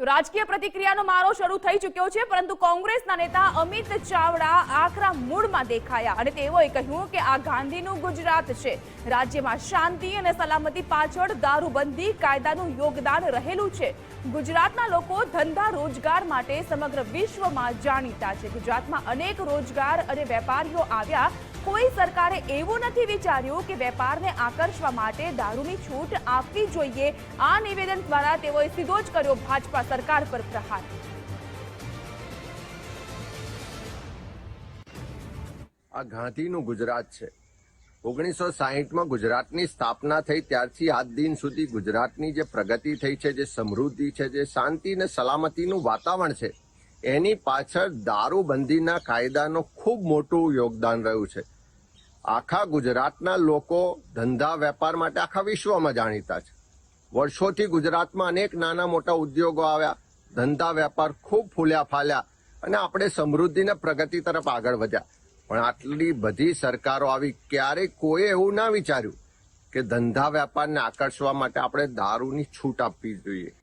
તો રાજકીય પ્રતિક્રિયાનો મારો શરૂ થઈ ચૂક્યો છે, પરંતુ કોંગ્રેસના નેતા અમિત ચાવડા આકરા મૂળમાં દેખાયા અને તેઓએ કહ્યું કે આ ગાંધીનું ગુજરાત છે. રાજ્યમાં શાંતિ અને સલામતી પાછળ દારૂબંધી કાયદાનું યોગદાન રહેલું છે. ગુજરાતના લોકો ધંધા રોજગાર માટે સમગ્ર વિશ્વમાં જાણીતા છે. ગુજરાતમાં અનેક રોજગાર અને વેપારીઓ આવ્યા કોઈ સરકારે એવું નથી વિચાર્યું કે વેપારને આકર્ષવા માટે દારૂની છૂટ આપવી જોઈએ. આ નિવેદન દ્વારા તેઓએ સીધો જ કર્યો ભાજપા સરકાર પર પ્રહાર. આ ગાંધીનું ગુજરાત છે. ઓગણીસો સાહીઠમાં ગુજરાતની સ્થાપના થઈ, ત્યારથી આજ દિન સુધી ગુજરાતની જે પ્રગતિ થઈ છે, જે સમૃદ્ધિ છે, જે શાંતિ અને સલામતીનું વાતાવરણ છે, એની પાછળ દારૂબંધીના કાયદાનો ખૂબ મોટું યોગદાન રહ્યું છે. આખા ગુજરાતના લોકો ધંધા વેપાર માટે આખા વિશ્વમાં જાણીતા છે. વર્ષોથી ગુજરાતમાં અનેક નાના મોટા ઉદ્યોગો આવ્યા, ધંધા વેપાર ખૂબ ફૂલ્યા ફાલ્યા અને આપણે સમૃદ્ધિને પ્રગતિ તરફ આગળ વધ્યા. પણ આટલી બધી સરકારો આવી ક્યારેય કોઈ એવું ના વિચાર્યું કે ધંધા વેપારને આકર્ષવા માટે આપણે દારૂની છૂટ આપવી જોઈએ.